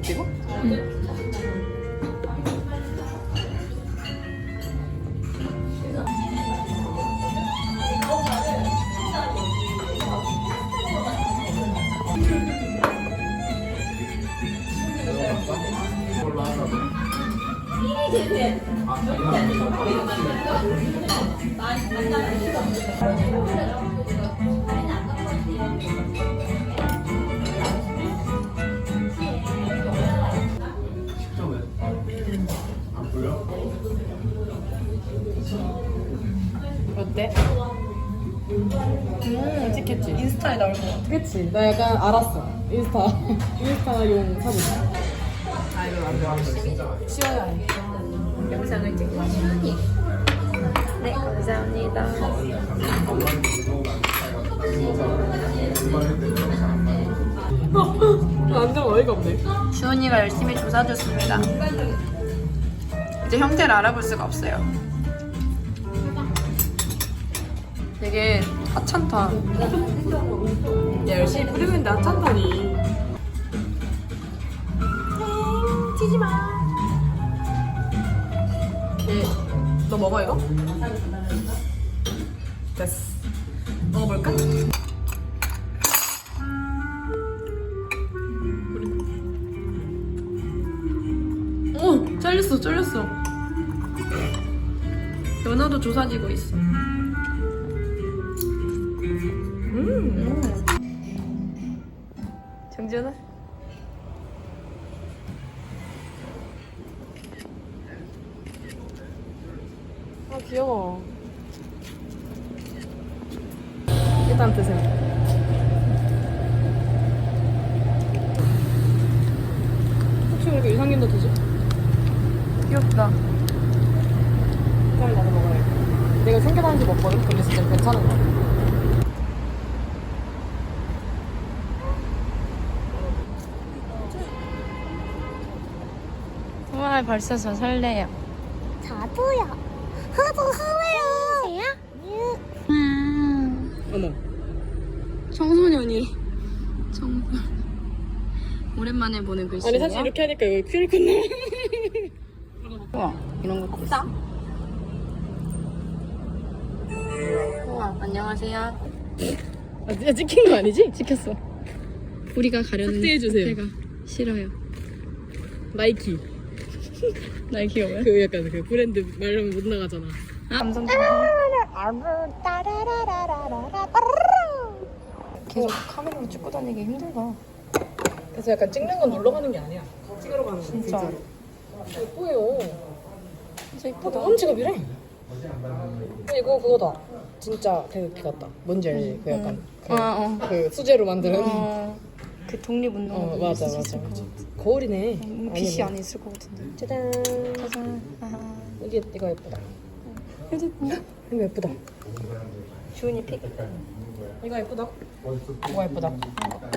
먹지 이거? 어 음, 찍혔지? 인스타에 나올 것 같아. 그치? 나 약간 알았어. 인스타. 인스타용 사진. 아, 이거 안 좋아. 치워야 해. 영상을 찍고 시원히. 네, 감사합니다. 완전 어이가 없네. 주은이가 열심히 조사줬습니다. 이제 형태를 알아볼 수가 없어요. 되게 하찮다. 야, 열심히 뿌리는데 하찮다니. 튀지 마. 걔, 너 먹어, 이거? 됐어. 먹어볼까? 오, 잘렸어, 잘렸어. 연어도 조사지고 있어. 정지연아. 아, 귀여워. 일단 드세요. 혹시 왜 이렇게 유산균도 드지? 귀엽다. 빨리 나도 먹어야겠다. 내가 챙겨다니지 먹거든? 근데 진짜 괜찮은 거 같아. 정말 벌써 저 설레요. 저도요. 저도 설레요. 어머. 청소년이 정말 오랜만에 보는 글씨예요. 아니, 사실 이렇게 하니까 여기 QR코드 나와. 우와 이런 것도 있어. 우와 안녕하세요. 아, 진짜 찍힌 거 아니지? 찍혔어. 우리가 가려는 삭제해주세요. 제가 싫어요. 나이키. 날 귀여워요? 그 약간 그 브랜드 말하면 못 나가잖아. 감성 계속 카메라로 찍고 다니기 힘들다. 그래서 약간 찍는 건 놀러 가는 게 아니야. 찍으러 가는 거야. 진짜. 예뻐요. 진짜 어, 이쁘다. 너무 직업이래. 근데 이거 그거다. 진짜 태극기 같다. 뭔지 알지? 그 약간 그, 어, 어. 그 수제로 만드는. 어, 어, 그 독립운동. 맞아 맞아 맞아. 거울이네. 음, 빛이 안에 있을 것 같은데. 짜잔. 짜잔. 아하. 이게 이거 예쁘다. 휴대폰. 이거 예쁘다. 주은이 픽. 이거 예쁘다. 뭐가 예쁘다.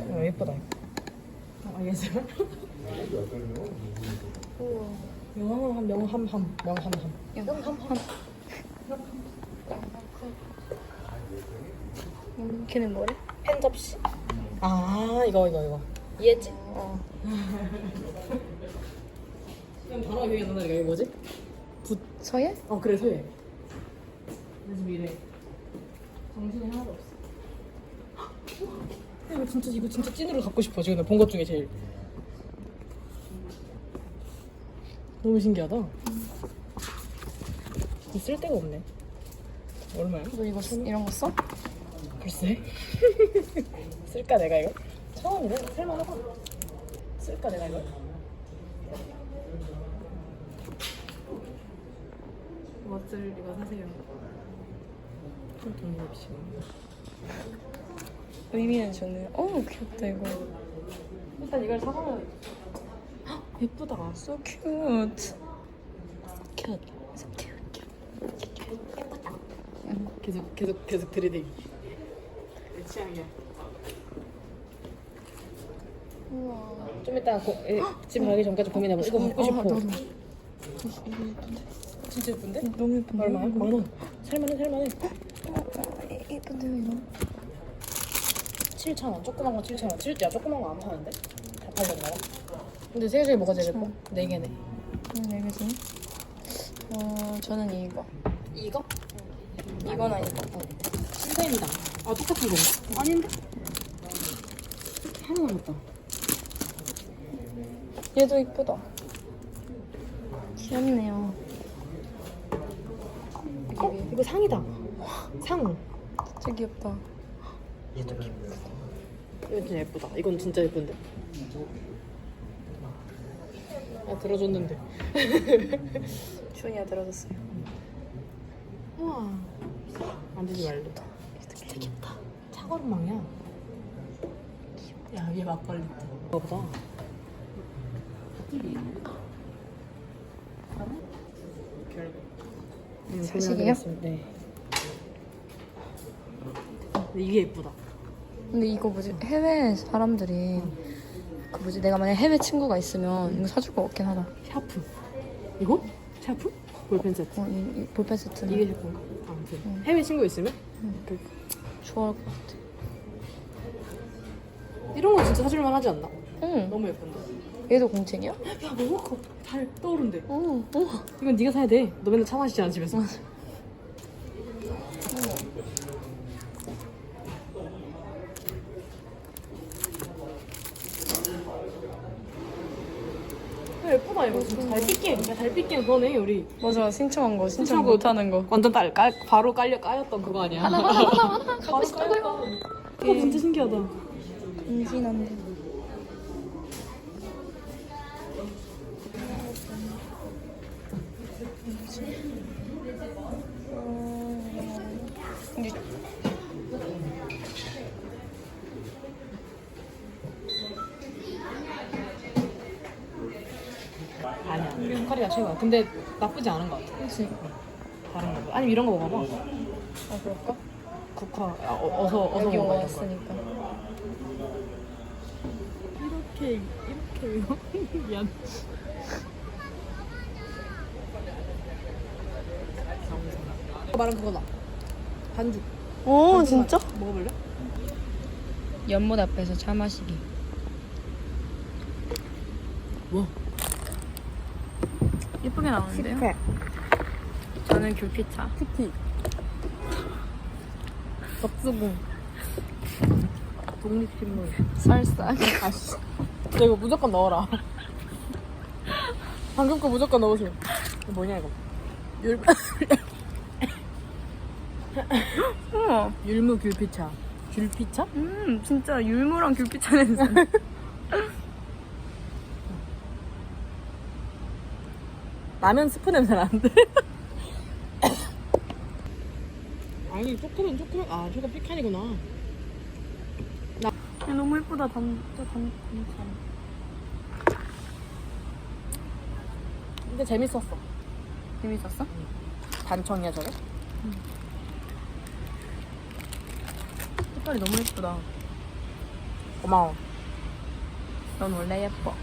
이거 예쁘다. 아, 알겠어요. 명함 명함 함 명함 함. 영함함. 음, 걔는 뭐래? 펜 접시. 아 이거 이거 이거. 이해했지? 어. 그럼 단어 기억이 안 나니까 이거 뭐지? 서예? 어 그래 소예. 요즘 이래. 정신이 하나도 없어. 이거 진짜 이거 진짜 찐으로 갖고 싶어 지금 나 본 것 중에 제일. 너무 신기하다. 쓸 데가 없네. 얼마야? 너 이거 쓰- 이런 거 써? 글쎄. 쓸까 내가 이거? 천 원이네. 살만하다. 쓸까 내가 이거? 멋을 이거 사세요. 돈 없이. 의미는 좋네. 어 귀엽다 이거. 일단 이걸 사가면 헉, 예쁘다. So cute. 캣. So cute. 계속 계속 계속 들이대기. 내 취향이야. 우와. 좀 이따 고, 에, 집 가기 전까지 고민해봐. 이거 갖고 어, 싶어. 진짜 예쁜데? 너무 예쁜데? 얼마야? 만 원. 살만해 살만해. 어, 예쁜데요 이거? 7천 원. 조그만 거 7천 원. 7, 야 조그만 거 안 파는데? 다 팔렸나 봐. 근데 세 개 중에 뭐가 제일 예뻐? 네 개네. 음, 네 개지. 어, 저는 이거. 이거? 이거나 이거. 신사임이다. 아 똑같은 건가? 아닌데? 하나 남았다. 얘도 이쁘다. 귀엽네요. 어? 이거 상이다. 상. 진짜 귀엽다. 이건 진짜 예쁘다. 이건 진짜 예쁜데. 아 들어줬는데. 주은이가 들어줬어요. 우와. 만지지 말래. 되겠다. 차가름망이야. 야, 얘 막걸리. 이거보다. 음, 사실이요? 네. 근데 이게 예쁘다. 근데 이거 뭐지? 해외 사람들이 그 뭐지? 내가 만약 해외 친구가 있으면 이거 사줄 것 같긴 하다. 샤프. 이거? 샤프? 볼펜 세트. 어, 이, 이 볼펜 세트는 이게 샤프인가? 아무튼 해외 친구 있으면 그, 좋아할 것 같아. 이런 거 진짜 사줄만 하지 않나? 응. 너무 예쁜데. 얘도 공책이야? 야 너무 커. 잘 떠오른대. 어. 어. 이건 네가 사야 돼. 너 맨날 차 마시잖아 집에서. 야, 예쁘다 이거 진짜 달빛게 야 달빛게 그거네 우리. 맞아 신청한 거 신청 신청하고 못하는 거. 완전 딸 깔, 바로 깔려 까였던 그거 아니야? 하나 하나 하나 하나 가고 싶다고요? 그거 진짜 신기하다. 아니 야 우리 후카리가 최고야 근데 나쁘지 않은 것 같아 그렇지. 다른 거 아니면 이런 거 먹어봐 아 그럴까? 국화 아, 어, 어서 어서 여기 먹어봐 이런 거 왔으니까. 이렇게 이렇게 미안. 말은 그거다. 반죽. 오 진짜? 먹어볼래? 연못 앞에서 차 마시기. 뭐? 예쁘게 나오는데요? 저는 귤피차. 쿠키. 박수공. 독립신문. 쌀쌀. 아씨. 너 이거 무조건 넣어라. 방금 거 무조건 넣으세요. 이거 뭐냐 이거? 율 우와. 율무 귤피차. 귤피차? 음 진짜 율무랑 귤피차 냄 라면 스프 냄새 나는데? 아니 초코는 초코 아 저거 피칸이구나 야, 너무 예쁘다 단 진짜 단. 근데 재밌었어 재밌었어? 단청이야 저게? 색깔이 너무 예쁘다. 고마워 넌 원래 예뻐.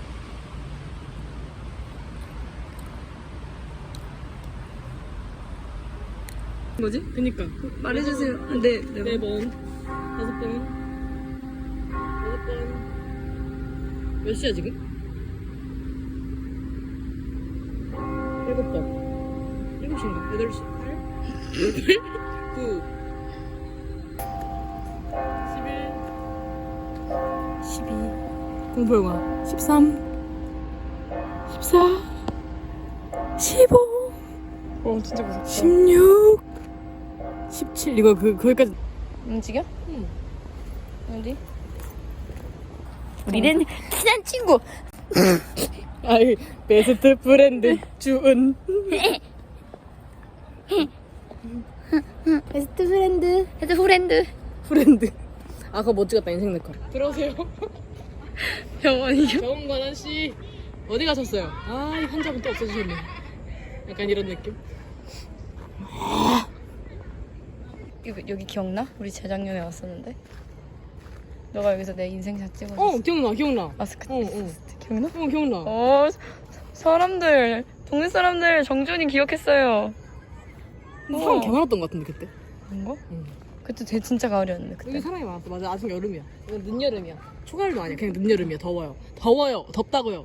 뭐지? 그니까 말해주세요. 네, 네. 네 번 다섯 번 여섯 번 몇 시야 지금? 일곱 번 일곱 시인가? 여덟 시? 팔? 구 십일 12. 공포영화 13 14 15 어, 진짜 무섭다. 16 17 이거 그 거기까지 움직여? 응. 어디? 우리는 친한 친구. 아이 베스트 프렌드 주은 베스트 프렌드. 베스트 프렌드. 프렌드 아 그거 못 찍었다 인생 네컷 들어오세요 병원이요? 정관한 씨 어디 가셨어요? 아이 환자분 또 없어지셨네 약간 이런 느낌 여기, 여기 기억나? 우리 재작년에 왔었는데. 너가 여기서 내 인생샷 찍어줬어. 어 기억나 기억나 마스크. 어, 어. 기억나? 어 기억나 어, 사- 사람들, 동네 사람들 정준이 기억했어요. 사람 어. 개 많았던 것 같은데 그때 그런가? 응. 그때 되게 진짜 가을이었는데 여기 그때. 사람이 많았어 맞아 아직 여름이야 이건 늦여름이야 초가을도 아니야 그냥 늦여름이야 더워요 더워요 덥다고요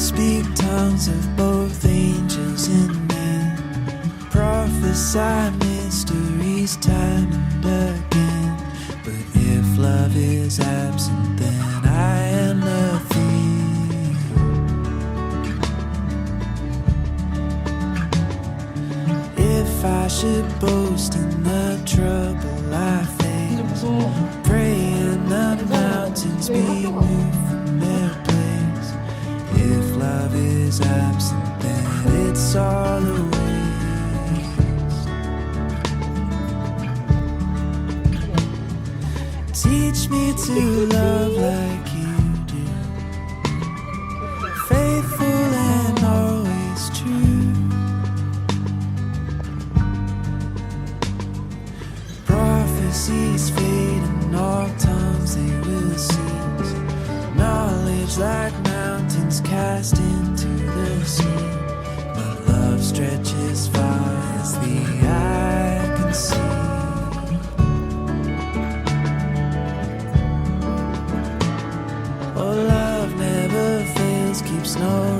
speak tongues of both angels and men. Prophesy mysteries time and again. But if love is absent, then I am nothing. If I should boast in the trouble I face, pray in the mountains be moved to love like you do, faithful and always true. Prophecies fade and all tongues they will cease. Knowledge like mountains cast into the sea. But love stretches far as the eye can see. snow.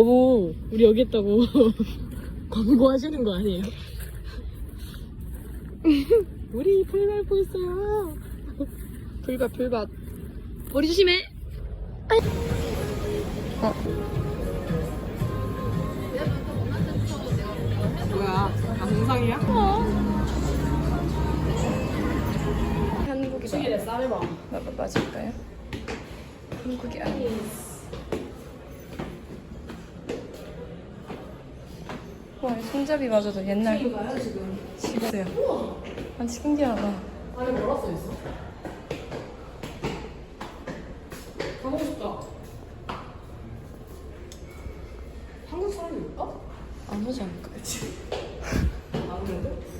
너무 우리 여기 있다고 광고하시는 거 아니에요? 우리 풀 밟고 있어요. 불밭 불밭 머리 조심해 뭐야? 아, 동상이야? 한국이다. 마- 맞을까요? 한국이 아니에요 와, 이 손잡이마저도 옛날 지금가요 지금? 집이세요 아 신기하다 안에 뭐라 써 있어? 가보고 싶다. 한국 사람이 올까? 안 오지 않을까? 안 오는데? 건강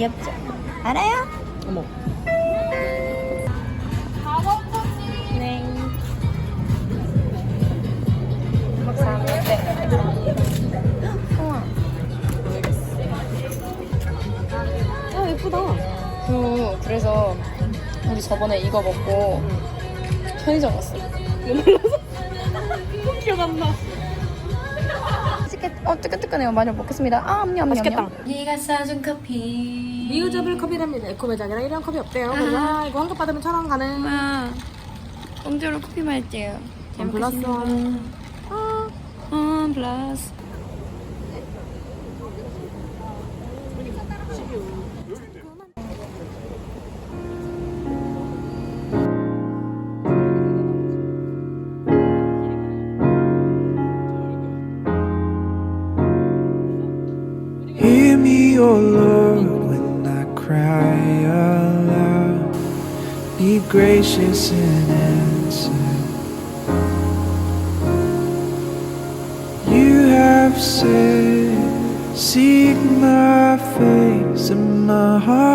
귀엽죠? 알아요? 어머. 네. 아, 예쁘다. 그, 그래서 우리 저번에 이거 먹고 편의점 갔어 기억 안 나. 맛있겠, 어, 뜨끈뜨끈해요. 많이 먹겠습니다. 아, 냠냠냠. 맛있겠다. 네가 사준 커피. 리유저블 컵이랍니다. 에코 매장이랑 이런 컵이 없대요. 그래서 이거 한컵 받으면 천 원 가능. 아, 공짜로 커피 마실게요. 원 플러스 원. 원 플러스. Gracious in answer. You have said, Seek my face, and my heart